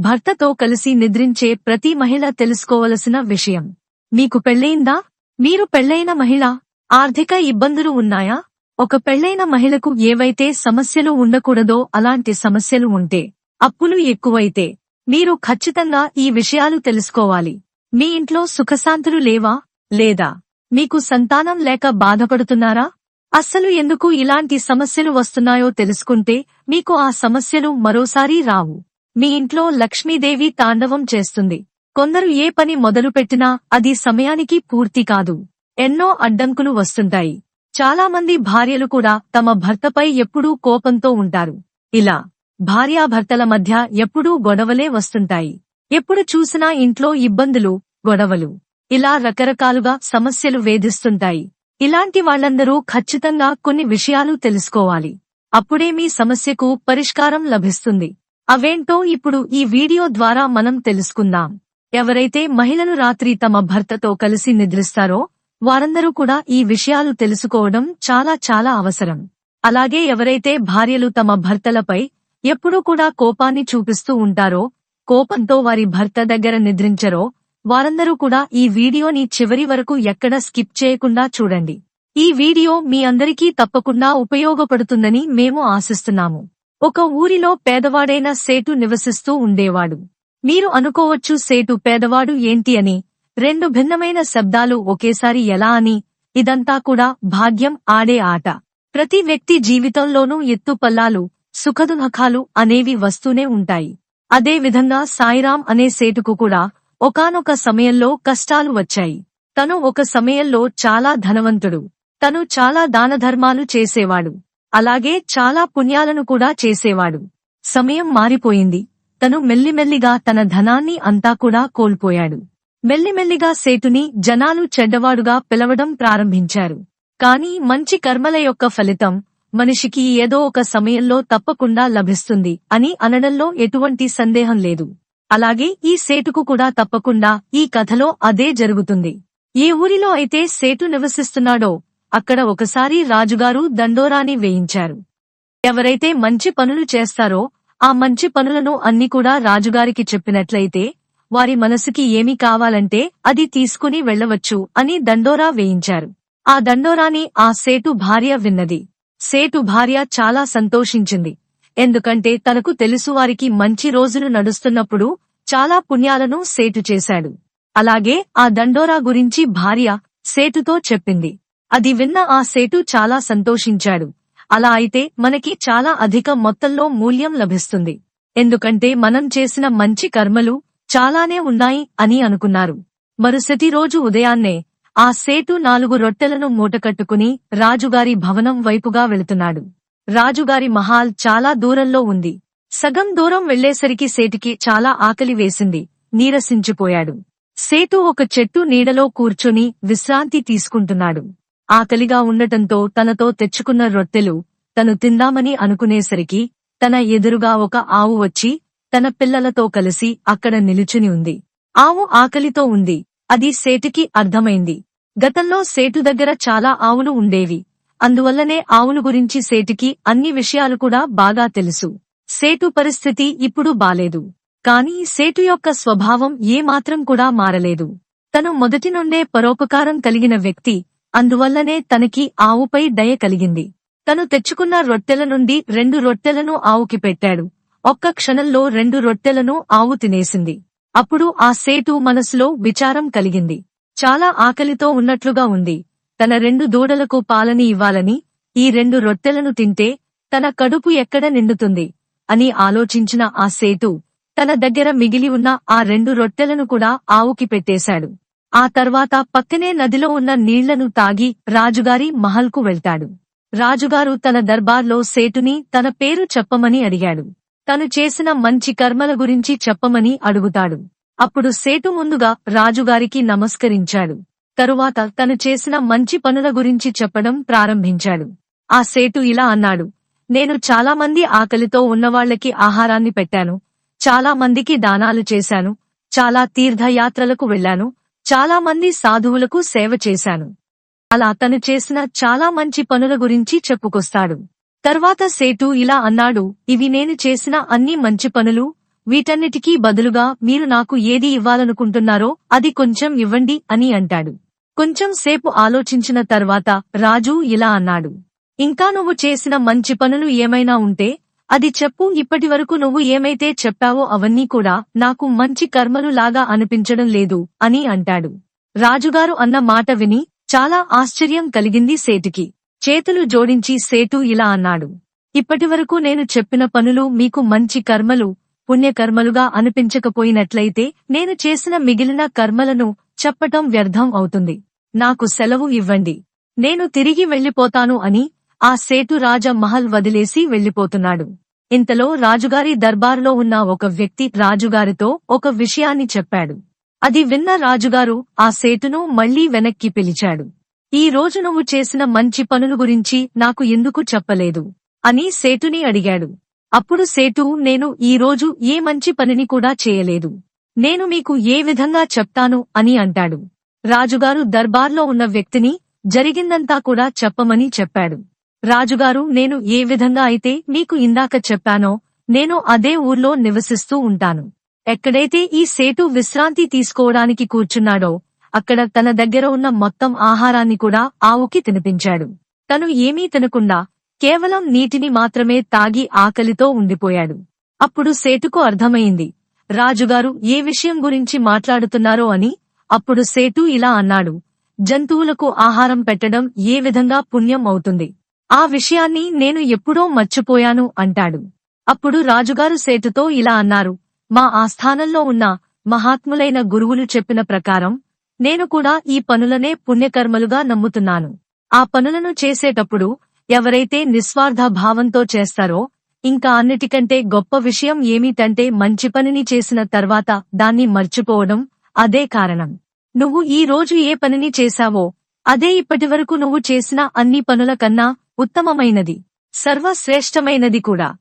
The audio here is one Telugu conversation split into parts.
భర్తతో కలిసి నిద్రించే ప్రతి మహిళ తెలుసుకోవలసిన విషయం. మీకు పెళ్ళయిందా మీరు పెళ్ళైన మహిళ ఆర్థిక ఇబ్బందులు ఉన్నాయా? ఒక పెళ్ళైన మహిళకు ఏవైతే సమస్యలు ఉండకూడదో అలాంటి సమస్యలు ఉంటే అప్పులు ఎక్కువైతే మీరు ఖచ్చితంగా ఈ విషయాలు తెలుసుకోవాలి. మీ ఇంట్లో సుఖశాంతులు లేవా? లేదా? మీకు సంతానం లేక బాధపడుతున్నారా? అస్సలు ఎందుకు ఇలాంటి సమస్యలు వస్తున్నాయో తెలుసుకుంటే మీకు ఆ సమస్యలు మరోసారి రావు. మీ ఇంట్లో లక్ష్మీదేవి తాండవం చేస్తుంది. కొందరు ఏ పని మొదలుపెట్టినా అది సమయానికి పూర్తి కాదు. ఎన్నో అడ్డంకులు వస్తుంటాయి. చాలా మంది భార్యలు కూడా తమ భర్తపై ఎప్పుడూ కోపంతో ఉంటారు. ఇలా భార్యాభర్తల మధ్య ఎప్పుడూ గొడవలే వస్తుంటాయి. ఎప్పుడు చూసినా ఇంట్లో ఇబ్బందులు గొడవలు. ఇలా రకరకాలుగా సమస్యలు వేధిస్తుంటాయి. ఇలాంటి వాళ్ళందరూ ఖచ్చితంగా కొన్ని విషయాలు తెలుసుకోవాలి. అప్పుడే మీ సమస్యకు పరిష్కారం లభిస్తుంది. అవేంటో ఇప్పుడు ఈ వీడియో ద్వారా మనం తెలుసుకుందాం. ఎవరైతే మహిళలు రాత్రి తమ భర్తతో కలిసి నిద్రిస్తారో వారందరూ కూడా ఈ విషయాలు తెలుసుకోవడం చాలా చాలా అవసరం. అలాగే ఎవరైతే భార్యలు తమ భర్తలపై ఎప్పుడూ కూడా కోపాన్ని చూపిస్తూ ఉంటారో కోపంతో వారి భర్త దగ్గర నిద్రించరో వారందరూ కూడా ఈ వీడియోని చివరి వరకు ఎక్కడ స్కిప్ చేయకుండా చూడండి. ఈ వీడియో మీ అందరికీ తప్పకుండా ఉపయోగపడుతుందని మేము ఆశిస్తున్నాము. ఒక ఊరిలో పేదవాడైన సేటు నివసిస్తూ ఉండేవాడు. మీరు అనుకోవచ్చు సేటు పేదవాడు ఏంటి అని. రెండు భిన్నమైన శబ్దాలు ఒకేసారి ఎలా అని. ఇదంతా కూడా భాగ్యం ఆడే ఆట. ప్రతి వ్యక్తి జీవితంలోనూ ఎత్తుపల్లాలు సుఖదుఖాలు అనేవి వస్తూనే ఉంటాయి. అదే విధంగా సాయిరాం అనే సేటుకు కూడా ఒకానొక సమయంలో కష్టాలు వచ్చాయి. తను ఒక సమయంలో చాలా ధనవంతుడు. తను చాలా దానధర్మాలు చేసేవాడు. అలాగే చాలా పుణ్యాలను కూడా చేసేవాడు. సమయం మారిపోయింది. తను మెల్లిమెల్లిగా తన ధనాన్ని అంతా కూడా కోల్పోయాడు. మెల్లిమెల్లిగా సేతుని జనాలు చెడ్డవాడుగా పిలవడం ప్రారంభించారు. కాని మంచి కర్మల యొక్క ఫలితం మనిషికి ఏదో ఒక సమయంలో తప్పకుండా లభిస్తుంది అని అనడంలో ఎటువంటి సందేహం లేదు. అలాగే ఈ సేటుకు కూడా తప్పకుండా ఈ కథలో అదే జరుగుతుంది. ఏ ఊరిలో అయితే సేటు నివసిస్తున్నాడో అక్కడ ఒకసారి రాజుగారు దండోరాని వేయించారు. ఎవరైతే మంచి పనులు చేస్తారో ఆ మంచి పనులను అన్ని కూడా రాజుగారికి చెప్పినట్లయితే వారి మనసుకి ఏమి కావాలంటే అది తీసుకుని వెళ్ళవచ్చు అని దండోరా వేయించారు. ఆ దండోరాని ఆ సేటు భార్య విన్నది. సేటు భార్య చాలా సంతోషించింది. ఎందుకంటే తనకు తెలుసు వారికి మంచి రోజులు నడుస్తున్నప్పుడు చాలా పుణ్యాలను సేటు చేశాడు. అలాగే ఆ దండోరా గురించి భార్య సేటుతో చెప్పింది. అది విన్న ఆ సేటు చాలా సంతోషించాడు. అలా అయితే మనకి చాలా అధిక మొత్తంలో మూల్యం లభిస్తుంది. ఎందుకంటే మనం చేసిన మంచి కర్మలు చాలానే ఉన్నాయి అని అనుకున్నారు. మరుసటి రోజు ఉదయాన్నే ఆ సేటు నాలుగు రొట్టెలను మూటకట్టుకుని రాజుగారి భవనం వైపుగా వెళుతున్నాడు. రాజుగారి మహాల్ చాలా దూరంలో ఉంది. సగం దూరం వెళ్ళేసరికి సేటికి చాలా ఆకలి వేసింది. నీరసించిపోయాడు. సేటు ఒక చెట్టు నీడలో కూర్చొని విశ్రాంతి తీసుకుంటున్నాడు. ఆకలిగా ఉండటంతో తనతో తెచ్చుకున్న రొట్టెలు తను తిందామని అనుకునేసరికి తన ఎదురుగా ఒక ఆవు వచ్చి తన పిల్లలతో కలిసి అక్కడ నిలుచుని ఉంది. ఆవు ఆకలితో ఉంది. అది సేటుకి అర్థమైంది. గతంలో సేటు దగ్గర చాలా ఆవులు ఉండేవి. అందువల్లనే ఆవులు గురించి సేటుకి అన్ని విషయాలు కూడా బాగా తెలుసు. సేటు పరిస్థితి ఇప్పుడు బాలేదు. కాని సేటు యొక్క స్వభావం ఏమాత్రం కూడా మారలేదు. తను మొదటి నుండే పరోపకారం కలిగిన వ్యక్తి అందువల్లనే తనకి ఆవుపై దయ కలిగింది. తను తెచ్చుకున్న రొట్టెల నుండి రెండు రొట్టెలను ఆవుకి పెట్టాడు. ఒక్క క్షణంలో రెండు రొట్టెలను ఆవు తినేసింది. అప్పుడు ఆ సేటు మనసులో విచారం కలిగింది. చాలా ఆకలితో ఉన్నట్లుగా ఉంది. తన రెండు దూడలకు పాలని ఇవ్వాలని ఈ రెండు రొట్టెలను తింటే తన కడుపు ఎక్కడ నిండుతుంది అని ఆలోచించిన ఆ సేటు తన దగ్గర మిగిలి ఉన్న ఆ రెండు రొట్టెలను కూడా ఆవుకి పెట్టేశాడు. ఆ తర్వాత పక్కనే నదిలో ఉన్న నీళ్ళను తాగి రాజుగారి మహల్కు వెళ్తాడు. రాజుగారు తన దర్బార్లో సేటుని తన పేరు చెప్పమని అడిగాడు. తను చేసిన మంచి కర్మల గురించి చెప్పమని అడుగుతాడు. అప్పుడు సేటు ముందుగా రాజుగారికి నమస్కరించాడు. తరువాత తను చేసిన మంచి పనుల గురించి చెప్పడం ప్రారంభించాడు. ఆ సేటు ఇలా అన్నాడు. నేను చాలా మంది ఆకలితో ఉన్నవాళ్ళకి ఆహారాన్ని పెట్టాను. చాలా మందికి దానాలు చేశాను. చాలా తీర్థయాత్రలకు వెళ్ళాను చాలా మంది సాధువులకు సేవ చేశాను. అలా తను చేసిన చాలా మంచి పనుల గురించి చెప్పుకొస్తాడు. తర్వాత సేటు ఇలా అన్నాడు ఇవి నేను చేసిన అన్ని మంచి పనులు వీటన్నిటికీ బదులుగా మీరు నాకు ఏది ఇవ్వాలనుకుంటున్నారో అది కొంచెం ఇవ్వండి అని అంటాడు. కొంచెం సేపు ఆలోచించిన తర్వాత రాజు ఇలా అన్నాడు ఇంకా నువ్వు చేసిన మంచి పనులు ఏమైనా ఉంటే అది చెప్పు ఇప్పటివరకు నువ్వు ఏమైతే చెప్పావో అవన్నీ కూడా నాకు మంచి కర్మలు లాగా అనిపించడం లేదు అని అంటాడు. రాజుగారు అన్న మాట విని చాలా ఆశ్చర్యం కలిగింది సేటుకి. చేతులు జోడించి సేటు ఇలా అన్నాడు. ఇప్పటివరకు నేను చెప్పిన పనులు మీకు మంచి కర్మలు పుణ్యకర్మలుగా అనిపించకపోయినట్లయితే నేను చేసిన మిగిలిన కర్మలను చెప్పటం వ్యర్థం అవుతుంది. నాకు సెలవు ఇవ్వండి. నేను తిరిగి వెళ్ళిపోతాను అని ఆ సేటు రాజ మహల్ వదిలేసి వెళ్ళిపోతున్నాడు ఇంతలో రాజుగారి దర్బారులో ఉన్న ఒక వ్యక్తి రాజుగారితో ఒక విషయాన్ని చెప్పాడు. అది విన్న రాజుగారు ఆ సేటును మళ్ళీ వెనక్కి పిలిచాడు. ఈ రోజు నువ్వు చేసిన మంచి పనుల గురించి నాకు ఎందుకు చెప్పలేదు? అని సేటుని అడిగాడు. అప్పుడు సేటు నేను ఈ రోజు ఏ మంచి పనిని కూడా చేయలేదు. నేను మీకు ఏ విధంగా చెప్తాను అని అంటాడు. రాజుగారు దర్బార్లో ఉన్న వ్యక్తిని జరిగిందంతా కూడా చెప్పమని చెప్పాడు. రాజుగారు నేను ఏ విధంగా అయితే మీకు ఇందాక చెప్పానో నేను అదే ఊర్లో నివసిస్తూ ఉంటాను. ఎక్కడైతే ఈ సేటు విశ్రాంతి తీసుకోవడానికి కూర్చున్నాడో అక్కడ తన దగ్గర ఉన్న మొత్తం ఆహారాన్ని కూడా ఆవుకి తినిపించాడు. తను ఏమీ తినకుండా కేవలం నీటిని మాత్రమే తాగి ఆకలితో ఉండిపోయాడు. అప్పుడు సేటుకు అర్థమైంది రాజుగారు ఏ విషయం గురించి మాట్లాడుతున్నారో అని? అప్పుడు సేటు ఇలా అన్నాడు జంతువులకు ఆహారం పెట్టడం ఏ విధంగా పుణ్యం అవుతుంది? ఆ విషయాన్ని నేను ఎప్పుడో మర్చిపోయాను అంటాడు. అప్పుడు రాజుగారు సేతుతో ఇలా అన్నారు మా ఆస్థానంలో ఉన్న మహాత్ములైన గురువులు చెప్పిన ప్రకారం నేను కూడా ఈ పనులనే పుణ్యకర్మలుగా నమ్ముతున్నాను. ఆ పనులను చేసేటప్పుడు ఎవరైతే నిస్వార్థ భావంతో చేస్తారో ఇంకా అన్నిటికంటే గొప్ప విషయం ఏమిటంటే మంచి పనిని చేసిన తర్వాత దాన్ని మర్చిపోవడం అదే కారణం. నువ్వు ఈ రోజు ఏ పనిని చేశావో అదే ఇప్పటివరకు నువ్వు చేసిన అన్ని పనుల కన్నా ఉత్తమమైనది. సర్వశ్రేష్టమైనది కూడా.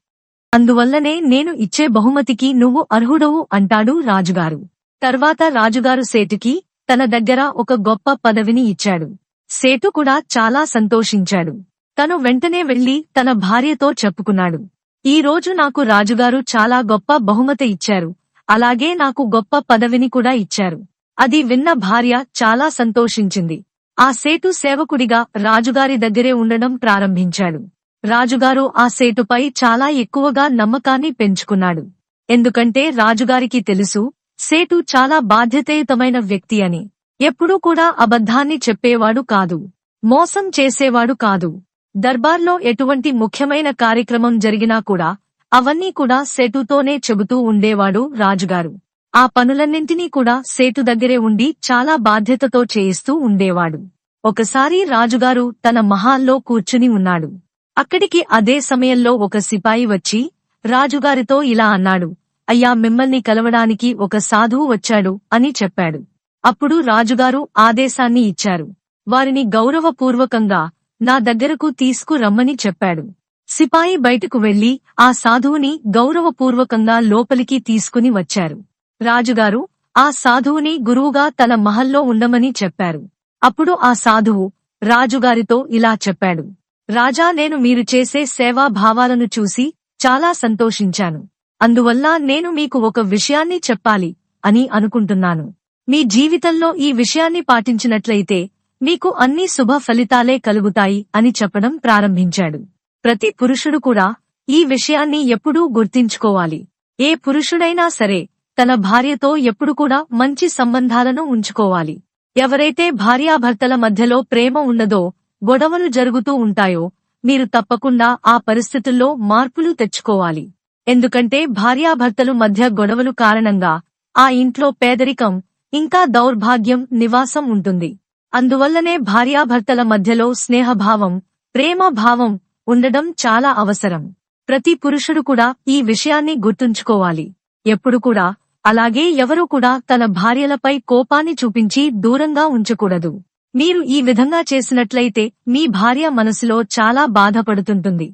అందువల్లనే నేను ఇచ్చే బహుమతికి నువ్వు అర్హుడవు అంటాడు రాజుగారు. తర్వాత రాజుగారు సేటుకి తన దగ్గర ఒక గొప్ప పదవిని ఇచ్చాడు. సేటు కూడా చాలా సంతోషించాడు. తను వెంటనే వెళ్ళి తన భార్యతో చెప్పుకున్నాడు. ఈ రోజు నాకు రాజుగారు చాలా గొప్ప బహుమతి ఇచ్చారు. అలాగే నాకు గొప్ప పదవిని కూడా ఇచ్చారు. అది విన్న భార్య చాలా సంతోషించింది. ఆ సేటు సేవకుడిగా రాజుగారి దగ్గరే ఉండడం ప్రారంభించాడు. రాజుగారు ఆ సేటుపై చాలా ఎక్కువగా నమ్మకాన్ని పెంచుకున్నాడు. ఎందుకంటే రాజుగారికి తెలుసు సేటు చాలా బాధ్యతయుతమైన వ్యక్తి అని. ఎప్పుడూ కూడా అబద్ధాన్ని చెప్పేవాడు కాదు. మోసం చేసేవాడు కాదు. దర్బార్లో ఎటువంటి ముఖ్యమైన కార్యక్రమం జరిగినా కూడా అవన్నీ కూడా సేటుతోనే చెబుతూ ఉండేవాడు రాజుగారు. ఆ పనులన్నింటినీ కూడా సేతు దగ్గరే ఉండి చాలా బాధ్యతతో చేయిస్తూ ఉండేవాడు. ఒకసారి రాజుగారు తన మహాల్లో కూర్చుని ఉన్నాడు. అక్కడికి అదే సమయంలో ఒక సిపాయి వచ్చి రాజుగారితో ఇలా అన్నాడు. అయ్యా మిమ్మల్ని కలవడానికి ఒక సాధువు వచ్చాడు అని చెప్పాడు. అప్పుడు రాజుగారు ఆదేశాన్ని ఇచ్చారు. వారిని గౌరవపూర్వకంగా నా దగ్గరకు తీసుకురమ్మని చెప్పాడు. సిపాయి బయటకు వెళ్ళి ఆ సాధువుని గౌరవపూర్వకంగా లోపలికి తీసుకుని వచ్చారు. రాజుగారు ఆ సాధువుని గురువుగా తన మహల్లో ఉండమని చెప్పారు. అప్పుడు ఆ సాధువు రాజుగారితో ఇలా చెప్పాడు. రాజా నేను మీరు చేసే సేవా భావాలను చూసి చాలా సంతోషించాను. అందువల్ల నేను మీకు ఒక విషయాన్ని చెప్పాలి అని అనుకుంటున్నాను. మీ జీవితంలో ఈ విషయాన్ని పాటించినట్లయితే మీకు అన్ని శుభ ఫలితాలే కలుగుతాయి అని చెప్పడం ప్రారంభించాడు. ప్రతి పురుషుడు కూడా ఈ విషయాన్ని ఎప్పుడూ గుర్తించుకోవాలి. ఏ పురుషుడైనా సరే తన భార్యతో ఎప్పుడు కూడా మంచి సంబంధాలను ఉంచుకోవాలి. ఎవరైతే భార్యాభర్తల మధ్యలో ప్రేమ ఉన్నదో గొడవలు జరుగుతూ ఉంటాయో మీరు తప్పకుండా ఆ పరిస్థితుల్లో మార్పులు తెచ్చుకోవాలి. ఎందుకంటే భార్యాభర్తలు మధ్య గొడవలు కారణంగా ఆ ఇంట్లో పేదరికం ఇంకా దౌర్భాగ్యం నివాసం ఉంటుంది. అందువల్లనే భార్యాభర్తల మధ్యలో స్నేహభావం ప్రేమ భావం ఉండడం చాలా అవసరం. ప్రతి పురుషుడు కూడా ఈ విషయాన్ని గుర్తుంచుకోవాలి. ఎప్పుడు కూడా అలాగే ఎవరూ కూడా తన భార్యలపై కోపాన్ని చూపించి దూరంగా ఉంచకూడదు. మీరు ఈ విధంగా చేసినట్లయితే మీ భార్య మనసులో చాలా బాధపడుతుంటుంది.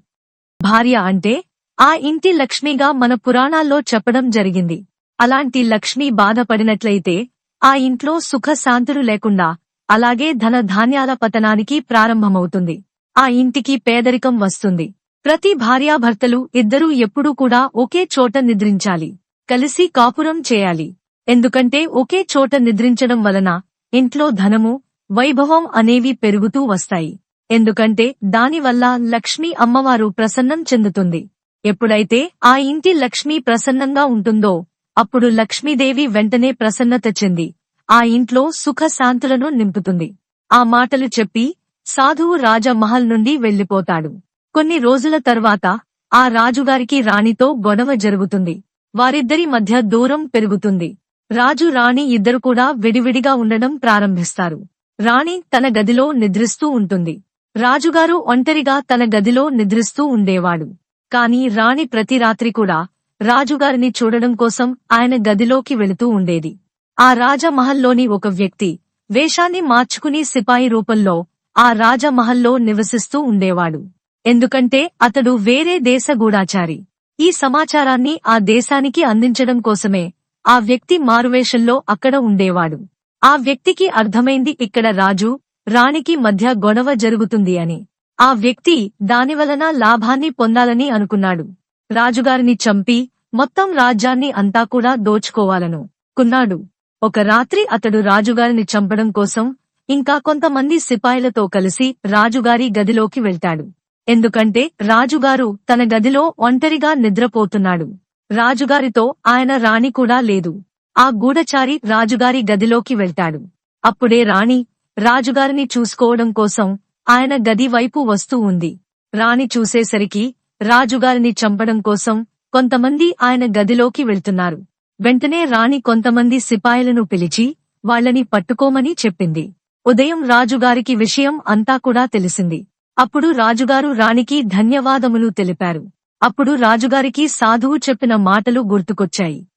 భార్య అంటే ఆ ఇంటి లక్ష్మిగా మన పురాణాల్లో చెప్పడం జరిగింది. అలాంటి లక్ష్మి బాధపడినట్లయితే ఆ ఇంట్లో సుఖ శాంతులు లేకుండా అలాగే ధన ధాన్యాల పతనానికి ప్రారంభమవుతుంది. ఆ ఇంటికి పేదరికం వస్తుంది. ప్రతి భార్యాభర్తలు ఇద్దరూ ఎప్పుడూ కూడా ఒకే చోట నిద్రించాలి. కలిసి కాపురం చేయాలి. ఎందుకంటే ఒకే చోట నిద్రించడం వలన ఇంట్లో ధనము వైభవం అనేవి పెరుగుతూ వస్తాయి. ఎందుకంటే దానివల్ల లక్ష్మీ అమ్మవారు ప్రసన్నం చెందుతుంది. ఎప్పుడైతే ఆ ఇంటి లక్ష్మీ ప్రసన్నంగా ఉంటుందో అప్పుడు లక్ష్మీదేవి వెంటనే ప్రసన్నత చెంది ఆ ఇంట్లో సుఖశాంతులను నింపుతుంది. ఆ మాటలు చెప్పి సాధువు రాజమహల్ నుండి వెళ్ళిపోతాడు కొన్ని రోజుల తర్వాత ఆ రాజుగారికి రాణితో గొడవ జరుగుతుంది. వారిద్దరి మధ్య దూరం పెరుగుతుంది. రాజు రాణి ఇద్దరు కూడా విడివిడిగా ఉండడం ప్రారంభిస్తారు. రాణి తన గదిలో నిద్రిస్తూ ఉంటుంది. రాజుగారు ఒంటరిగా తన గదిలో నిద్రిస్తూ ఉండేవాడు. కాని రాణి ప్రతి రాత్రి కూడా రాజుగారిని చూడడం కోసం ఆయన గదిలోకి వెళుతూ ఉండేది. ఆ రాజమహల్లోని ఒక వ్యక్తి వేషాన్ని మార్చుకుని సిపాయి రూపంలో ఆ రాజమహల్లో నివసిస్తూ ఉండేవాడు. ఎందుకంటే అతడు వేరే దేశ గూఢాచారి. ఈ సమాచారాన్ని ఆ దేశానికి అందించడం కోసమే. ఆ వ్యక్తి మారువేషంలో అక్కడ ఉండేవాడు. ఆ వ్యక్తికి అర్థమైంది ఇక్కడ రాజు రాణికి మధ్య గొడవ జరుగుతుంది అని. ఆ వ్యక్తి దానివలన లాభాన్ని పొందాలని అనుకున్నాడు. రాజుగారిని చంపి మొత్తం రాజ్యాన్ని అంతా కూడా దోచుకోవాలను కున్నాడు. ఒక రాత్రి అతడు రాజుగారిని చంపడం కోసం ఇంకా కొంతమంది సిపాయిలతో కలిసి రాజుగారి గదిలోకి వెళ్తాడు. ఎందుకంటే రాజుగారు తన గదిలో ఒంటరిగా నిద్రపోతున్నాడు. రాజుగారితో ఆయన రాణి కూడా లేదు. ఆ గూఢచారి రాజుగారి గదిలోకి వెళ్తాడు. అప్పుడే రాణి రాజుగారిని చూసుకోవడం కోసం ఆయన గది వైపు వస్తూ ఉంది. రాణి చూసేసరికి రాజుగారిని చంపడం కోసం కొంతమంది ఆయన గదిలోకి వెళ్తున్నారు. వెంటనే రాణి కొంతమంది సిపాయిలను పిలిచి వాళ్ళని పట్టుకోమని చెప్పింది. ఉదయం రాజుగారికి విషయం అంతా కూడా తెలిసింది. అప్పుడు రాజుగారు రాణికి ధన్యవాదములు తెలిపారు. అప్పుడు రాజుగారికి సాధువు చెప్పిన మాటలు గుర్తుకొచ్చాయి.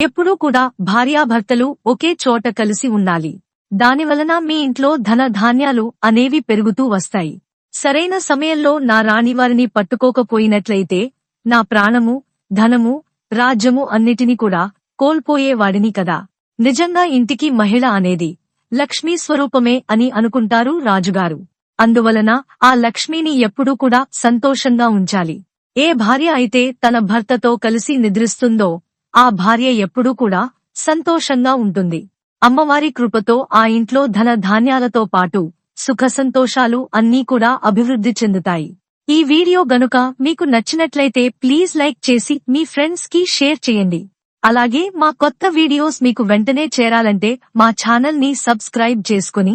ఎప్పుడూ కూడా భార్యాభర్తలు ఒకే చోట కలిసి ఉండాలి. దానివలన మీ ఇంట్లో ధన ధాన్యాలు అనేవి పెరుగుతూ వస్తాయి. సరైన సమయంలో నా రాణివారిని పట్టుకోకపోయినట్లయితే నా ప్రాణము ధనము రాజ్యము అన్నిటినీ కూడా కోల్పోయేవాడిని కదా. నిజంగా ఇంటికి మహిళ అనేది లక్ష్మీ స్వరూపమే అని అనుకుంటారు రాజుగారు. అందువలన ఆ లక్ష్మిని ఎప్పుడూ కూడా సంతోషంగా ఉంచాలి. ఏ భార్య అయితే తన భర్తతో కలిసి నిద్రిస్తుందో ఆ భార్య ఎప్పుడూ కూడా సంతోషంగా ఉంటుంది. అమ్మవారి కృపతో ఆ ఇంట్లో ధన ధాన్యాలతో పాటు సుఖ సంతోషాలు అన్నీ కూడా అభివృద్ధి చెందుతాయి. ఈ వీడియో గనుక మీకు నచ్చినట్లయితే ప్లీజ్ లైక్ చేసి మీ ఫ్రెండ్స్కి షేర్ చేయండి. అలాగే మా కొత్త వీడియోస్ మీకు వెంటనే చేరాలంటే మా ఛానల్ని సబ్స్క్రైబ్ చేసుకుని